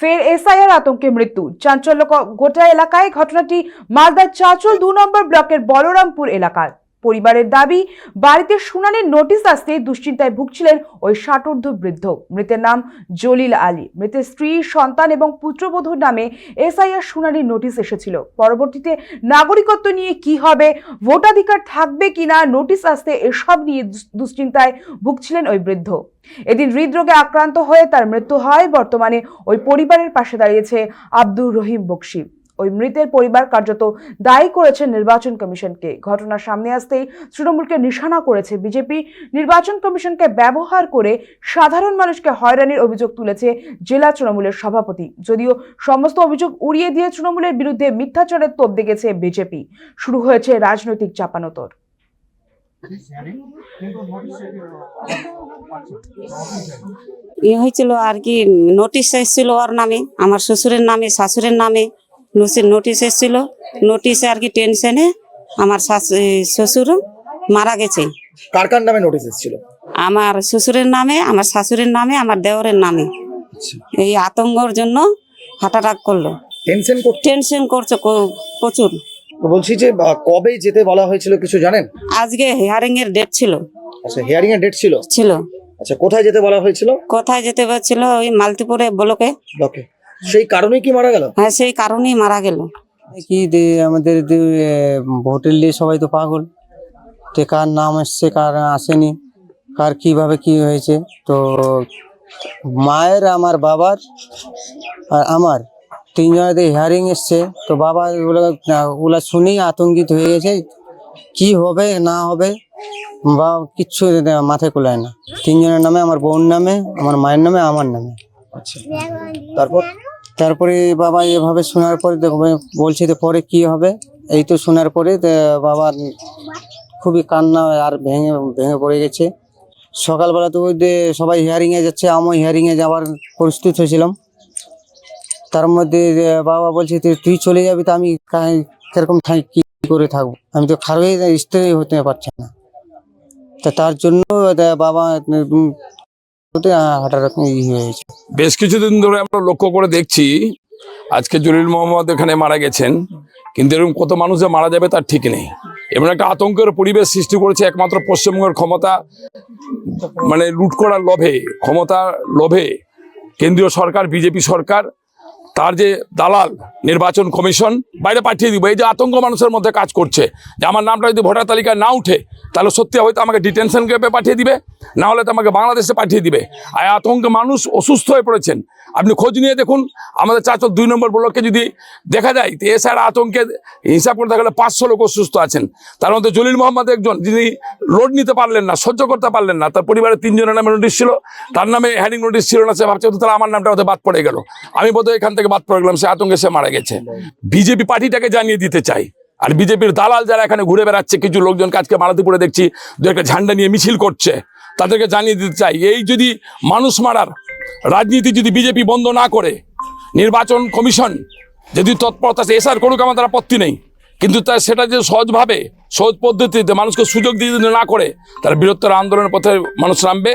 ফের এসআইআর আতঙ্কে মৃত্যু। চাঞ্চল্য গোটা এলাকায় ঘটনাটি মালদার চাঁচল দু নম্বর ব্লকের বলরামপুর এলাকার পরিবারের দাবি, বাড়িতে শুনানির নোটিশ আসতে দুশ্চিন্তায় ভুগছিলেন ওই ষাটোর্ধ বৃদ্ধ। মৃতের নাম জলিল আলী। মৃতের স্ত্রী, সন্তান এবং পুত্রবধূর নামে এসআইআর শুনানির নোটিশ এসেছিল। পরবর্তীতে নাগরিকত্ব নিয়ে কি হবে, ভোটাধিকার থাকবে কিনা নোটিশ আসতে এসব নিয়ে দুশ্চিন্তায় ভুগছিলেন ওই বৃদ্ধ। এদিন হৃদরোগে আক্রান্ত হয়ে তার মৃত্যু হয়। বর্তমানে ওই পরিবারের পাশে দাঁড়িয়েছে আব্দুর রহিম বক্সি। ওই মৃতের পরিবার কার্যত দায়ী করেছে নির্বাচন কমিশনকে। ঘটনার সামনে আসতেই তৃণমূলকে নিশানা করেছে বিজেপি। নির্বাচন কমিশনকে ব্যবহার করে সাধারণ মানুষকে হয়রানির অভিযোগ তুলেছে জেলা তৃণমূলের সভাপতি। যদিও সমস্ত অভিযোগ উড়িয়ে দিয়ে তৃণমূলের বিরুদ্ধে মিথ্যাচারের তোপ দেখেছে বিজেপি। শুরু হয়েছে রাজনৈতিক চাপানোতর। ই হয়েছিল আর কি নোটিশ এসেছিল ওর নামে, আমার শ্বশুরের নামে, শাশুড়ের নামে। নোটিশ এসেছিল। নোটিশে আর কি টেনশনে আমার শ্বশুর মারা গেছে। কার কার নামে নোটিশ এসেছিল? আমার শ্বশুরের নামে আমার শাশুড়ির নামে আমার দেওরের নামে। এই আতঙ্কর জন্য অ্যাটাক করল। টেনশন টেনশন করছে প্রচুর। বলছি যে কবে যেতে বলা হয়েছিল কিছু জানেন? আজকে হিয়ারিং এর ডেট ছিল। আচ্ছা হিয়ারিং এর ডেট ছিল? ছিল। আচ্ছা কোথায় যেতে বলা হয়েছিল? কোথায় যেতে পারছিল ওই মালতিপুরে ব্লকে। ব্লকে। সেই কারণেই কি মারা গেল? হ্যাঁ সেই কারণেই মারা গেল। কি আমাদের ভোটের লিয়ে সবাই তো পাগল। তে কার নাম এসছে কার আসেনি কার কীভাবে কি হয়েছে তো মায়ের আমার বাবার আর আমার তিনজনের হিয়ারিং এসছে তো বাবা ওগুলো ওগুলা শুনেই আতঙ্কিত হয়ে গেছে কি হবে না হবে বা কিচ্ছু মাথায় কোলায় না। তিনজনের নামে আমার বোন নামে আমার মায়ের নামে আমার নামে। আচ্ছা। তারপর তারপরে বাবা এভাবে শোনার পরে দেখো বলছে যে পরে কি হবে? এই তো শোনার পরে বাবা খুবই কান্না আর ভেঙে ভেঙে পড়ে গেছে। সকালবেলা তো সবাই হিয়ারিংয়ে যাচ্ছে, আমিও হিয়ারিংয়ে যাওয়ার প্রস্তুত হয়েছিলাম। তার মধ্যে বাবা বলছে তুই- চলে যাবি তো আমি কীরকম কি করে থাকব? আমি তো খারাপ স্থির হতে পারছি না। তা তার জন্য বাবা বেশ কিছুদিন ধরে আমরা লক্ষ্য করে দেখছি, আজকে জলিল মোহাম্মদ এখানে মারা গেছেন, কিন্তু এরকম কত মানুষ যে মারা যাবে তার ঠিক নেই। এমন একটা আতঙ্কের পরিবেশ সৃষ্টি করেছে একমাত্র পশ্চিমবঙ্গের ক্ষমতা মানে লুট করার লোভে, ক্ষমতার লোভে কেন্দ্রীয় সরকার, বিজেপি সরকার তার যে দালাল নির্বাচন কমিশন, বাইরে পাঠিয়ে দিব। এই যে আতঙ্ক মানুষের মধ্যে কাজ করছে, যে আমার নামটা যদি ভোটার তালিকায় না উঠে, তাহলে সত্যি হয়তো আমাকে ডিটেনশন ক্যাম্পে পাঠিয়ে দিবে, না হলে তো আমাকে বাংলাদেশে পাঠিয়ে দিবে। আর আতঙ্কে মানুষ অসুস্থ হয়ে পড়েছেন। আপনি খোঁজ নিয়ে দেখুন, আমাদের চারশো দুই নম্বর ব্লকে যদি দেখা যায়, তো এছাড়া আতঙ্কে হিসাব করে গেলে পাঁচশো লোক অসুস্থ আছেন। তার মধ্যে জলিল মোহাম্মদ একজন, যিনি লোড নিতে পারলেন না, সহ্য করতে পারলেন না, তার পরিবারের তিনজনের নামে নোটিশ ছিল, তার নামে হ্যাডিং নোটিশ ছিল না, সে ভাবছে, তাহলে আমার নামটা হয়তো বাদ পড়ে গেল। আমি বোধহয় এখান থেকে বাদ পড়ে গেলাম, সে আতঙ্কে সে মারা গেছে। বিজেপি পার্টিটাকে জানিয়ে দিতে চাই। আর বিজেপির দালাল যারা এখানে ঘুরে বেড়াচ্ছে, কিছু লোকজন কাজকে মালাতিপুরে দেখছি, দু একটা ঝান্ডা নিয়ে মিছিল করছে, তাদেরকে জানিয়ে দিতে চাই। এই যদি মানুষ মারার, রাজনীতি যদি বিজেপি বন্ধ না করে, নির্বাচন কমিশন যদি তৎপরতা এসার করুক আমাদের আপত্তি নেই। কিন্তু তা সেটা যে সহজভাবে, সহজ পদ্ধতিতে মানুষকে সুযোগ দিয়ে না করে, তারা বৃহত্তর আন্দোলনের পথে মানুষ নামবে